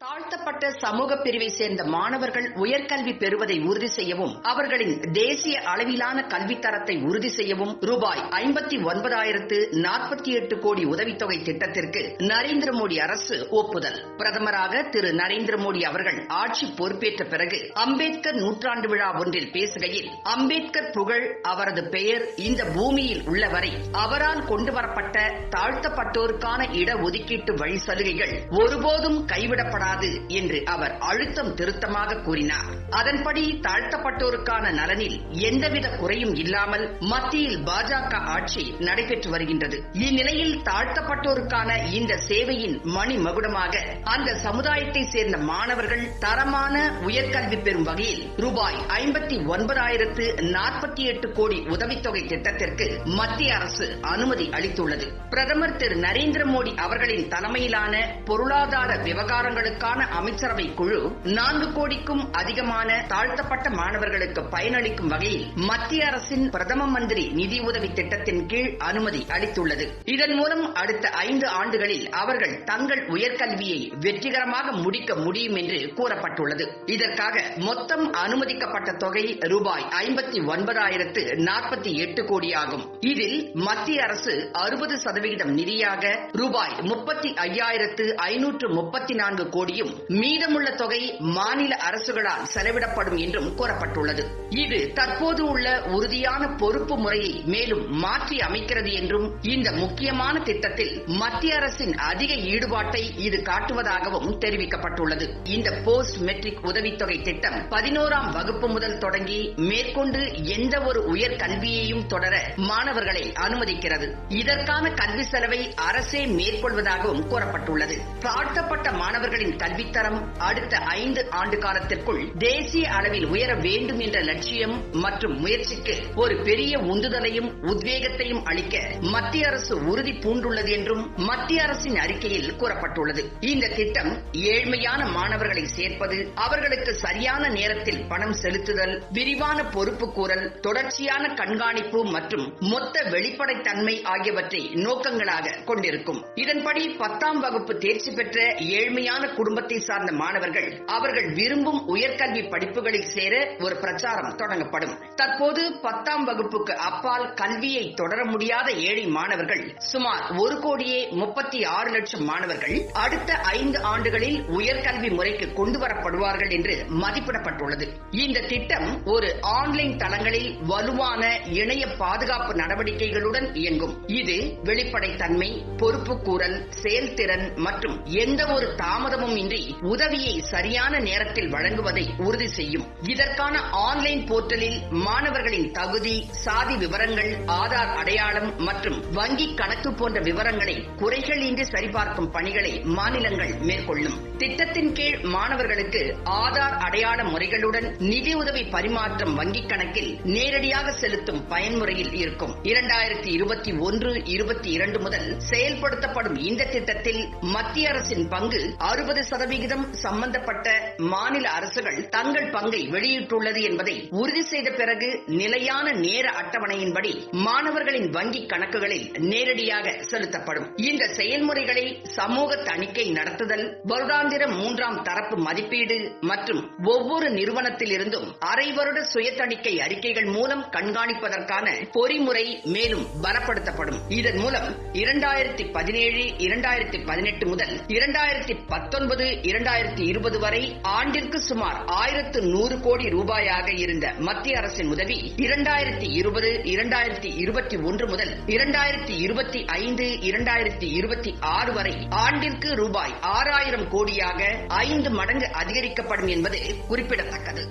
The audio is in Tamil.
தாழ்த்தப்பட்ட சமூக பிரிவை சேர்ந்த மாணவர்கள் உயர்கல்வி பெறுவதை உறுதி செய்யவும் அவர்களின் தேசிய அளவிலான கல்வித்தரத்தை உறுதி செய்யவும் ரூபாய் ஐம்பத்தி ஒன்பதாயிரத்து நாற்பத்தி எட்டு கோடி உதவித்தொகை திட்டத்திற்கு நரேந்திர மோடி அரசு ஒப்புதல். பிரதமராக திரு நரேந்திர மோடி அவர்கள் ஆட்சி பொறுப்பேற்ற பிறகு அம்பேத்கர் நூற்றாண்டு விழா ஒன்றில் பேசுகையில் அம்பேத்கர் புகழ் அவரது பெயர் இந்த பூமியில் உள்ளவரை அவரால் கொண்டுவரப்பட்ட தாழ்த்தப்பட்டோருக்கான இடஒதுக்கீட்டு வழி சலுகைகள் ஒருபோதும் கைவிடப்பட கைவிடப்படாது என்று அவர் அழுத்தம் திருத்தமாக கூறினார். அதன்படி தாழ்த்தப்பட்டோருக்கான நலனில் எந்தவித குறையும் இல்லாமல் மத்தியில் பாஜக ஆட்சி நடைபெற்று வருகின்றது. இந்நிலையில் தாழ்த்தப்பட்டோருக்கான இந்த சேவையின் மணி மகுடமாக அந்த சமுதாயத்தை சேர்ந்த மாணவர்கள் தரமான உயர்கல்வி பெறும் வகையில் ரூபாய் ஐம்பத்தி ஒன்பதாயிரத்து நாற்பத்தி எட்டு கோடி உதவித்தொகை திட்டத்திற்கு மத்திய அரசு அனுமதி அளித்துள்ளது. பிரதமர் திரு நரேந்திர மோடி அவர்களின் தலைமையிலான பொருளாதார விவகாரங்களுக்கு விவகாரங்களுக்கான அமைச்சரவை குழு நான்கு கோடிக்கும் அதிகமான தாழ்த்தப்பட்ட மாணவர்களுக்கு பயனளிக்கும் வகையில் மத்திய அரசின் பிரதம மந்திரி நிதி உதவி திட்டத்தின் கீழ் அனுமதி அளித்துள்ளது. இதன் மூலம் அடுத்த ஐந்து ஆண்டுகளில் அவர்கள் தங்கள் உயர்கல்வியை வெற்றிகரமாக முடிக்க முடியும் என்று கூறப்பட்டுள்ளது. இதற்காக மொத்தம் அனுமதிக்கப்பட்ட தொகை ரூபாய் ஐம்பத்தி ஒன்பதாயிரத்து நாற்பத்தி எட்டு கோடியாகும். இதில் மத்திய அரசு அறுபது சதவிகிதம் நிதியாக ரூபாய் முப்பத்தி ஐயாயிரத்து ஐநூற்று முப்பத்தி நான்கு கோடி கோடியும் மீதமுள்ள தொகை மாநில அரசுகளால் செலவிடப்படும் என்றும் கூறப்பட்டுள்ளது. இது தற்போது உள்ள உறுதியான பொறுப்பு முறையை மேலும் மாற்றி அமைக்கிறது என்றும் இந்த முக்கியமான திட்டத்தில் மத்திய அரசின் அதிக ஈடுபாட்டை இது காட்டுவதாகவும் தெரிவிக்கப்பட்டுள்ளது. இந்த போஸ்ட் மெட்ரிக் உதவித்தொகை திட்டம் பதினோராம் வகுப்பு முதல் தொடங்கி மேற்கொண்டு எந்த ஒரு உயர் கல்வியையும் தொடர மாணவர்களை அனுமதிக்கிறது. இதற்கான கல்வி செலவை அரசே மேற்கொள்வதாகவும் கூறப்பட்டுள்ளது. தாழ்த்தப்பட்ட மாணவர்களின் கல்வித்தரம் அடுத்த ஐந்து ஆண்டு காலத்திற்குள் தேசிய அளவில் உயர வேண்டும் என்ற லட்சியம் மற்றும் முயற்சிக்கு ஒரு பெரிய உந்துதலையும் உத்வேகத்தையும் அளிக்க மத்திய அரசு உறுதி பூண்டுள்ளது என்றும் மத்திய அரசின் அறிக்கையில் கூறப்பட்டுள்ளது. இந்த திட்டம் ஏழ்மையான மாணவர்களை சேர்ப்பது அவர்களுக்கு சரியான நேரத்தில் பணம் செலுத்துதல் விரிவான பொறுப்பு கூறல் தொடர்ச்சியான கண்காணிப்பு மற்றும் மொத்த வெளிப்படைத்தன்மை ஆகியவற்றை நோக்கங்களாக கொண்டிருக்கும். இதன்படி பத்தாம் வகுப்பு தேர்ச்சி பெற்ற ஏழ்மையான குடும்பத்தை சார்ந்த மாணவர்கள் அவர்கள் விரும்பும் உயர்கல்வி படிப்புகளில் சேர ஒரு பிரச்சாரம் தொடங்கப்படும். தற்போது பத்தாம் வகுப்புக்கு அப்பால் கல்வியை தொடர முடியாத ஏழை மாணவர்கள் சுமார் ஒரு கோடியே முப்பத்தி ஆறு லட்சம் மாணவர்கள் அடுத்த ஐந்து ஆண்டுகளில் உயர்கல்வி முறைக்கு கொண்டு வரப்படுவார்கள் என்று மதிப்பிடப்பட்டுள்ளது. இந்த திட்டம் ஒரு ஆன்லைன் தளங்களில் வலுவான இணைய பாதுகாப்பு நடவடிக்கைகளுடன் இயங்கும். இது வெளிப்படைத்தன்மை பொறுப்புக்கூறல் செயல்திறன் மற்றும் எந்த ஒரு தாமதமும் இன்றி உதவியை சரியான நேரத்தில் வழங்குவதை உறுதி செய்யும். இதற்கான ஆன்லைன் போர்ட்டலில் மாணவர்களின் தகுதி சாதி விவரங்கள் ஆதார் அடையாளம் மற்றும் வங்கி கணக்கு போன்ற விவரங்களை குறைகள் இன்றி சரிபார்க்கும் பணிகளை மாநிலங்கள் மேற்கொள்ளும். திட்டத்தின் கீழ் மாணவர்களுக்கு ஆதார் அடையாள முறைகளுடன் நிதி உதவி பரிமாற்றம் வங்கிக் கணக்கில் நேரடியாக செலுத்தும் பயன்முறையில் இருக்கும். இரண்டாயிரத்தி இருபத்தி ஒன்று இருபத்தி இரண்டு முதல் செயல்படுத்தப்படும் இந்த திட்டத்தில் மத்திய அரசின் பங்கு அறுபது சதவிகிதம் சம்பந்தப்பட்ட மாநில அரசுகள் தங்கள் பங்கை வெளியிட்டுள்ளது என்பதை உறுதி செய்த பிறகு நிலையான நேர அட்டவணையின்படி மாணவர்களின் வங்கிக் கணக்குகளில் நேரடியாக செலுத்தப்படும். இந்த செயல்முறைகளை சமூக தணிக்கை நடத்துதல் வருடாந்திர மூன்றாம் தரப்பு மதிப்பீடு மற்றும் ஒவ்வொரு நிறுவனத்திலிருந்தும் அரை வருட சுய தணிக்கை அறிக்கைகள் மூலம் கண்காணிப்பதற்கான பொறிமுறை மேலும் பலப்படுத்தப்படும். இதன் மூலம் இரண்டாயிரத்தி பதினேழு இரண்டாயிரத்தி பதினெட்டு முதல் இரண்டாயிரத்தி பத்தொன்பது பத்தொன்பது இரண்டாயிரத்தி இருபது வரை ஆண்டிற்கு சுமார் ஆயிரத்து நூறு கோடி ரூபாயாக இருந்த மத்திய அரசின் உதவி இரண்டாயிரத்தி இருபது இரண்டாயிரத்தி இருபத்தி ஒன்று முதல் இரண்டாயிரத்தி இருபத்தி ஐந்து இரண்டாயிரத்தி இருபத்தி ஆறு வரை ஆண்டிற்கு ரூபாய் ஆறாயிரம் கோடியாக ஐந்து மடங்கு அதிகரிக்கப்படும் என்பது குறிப்பிடத்தக்கது.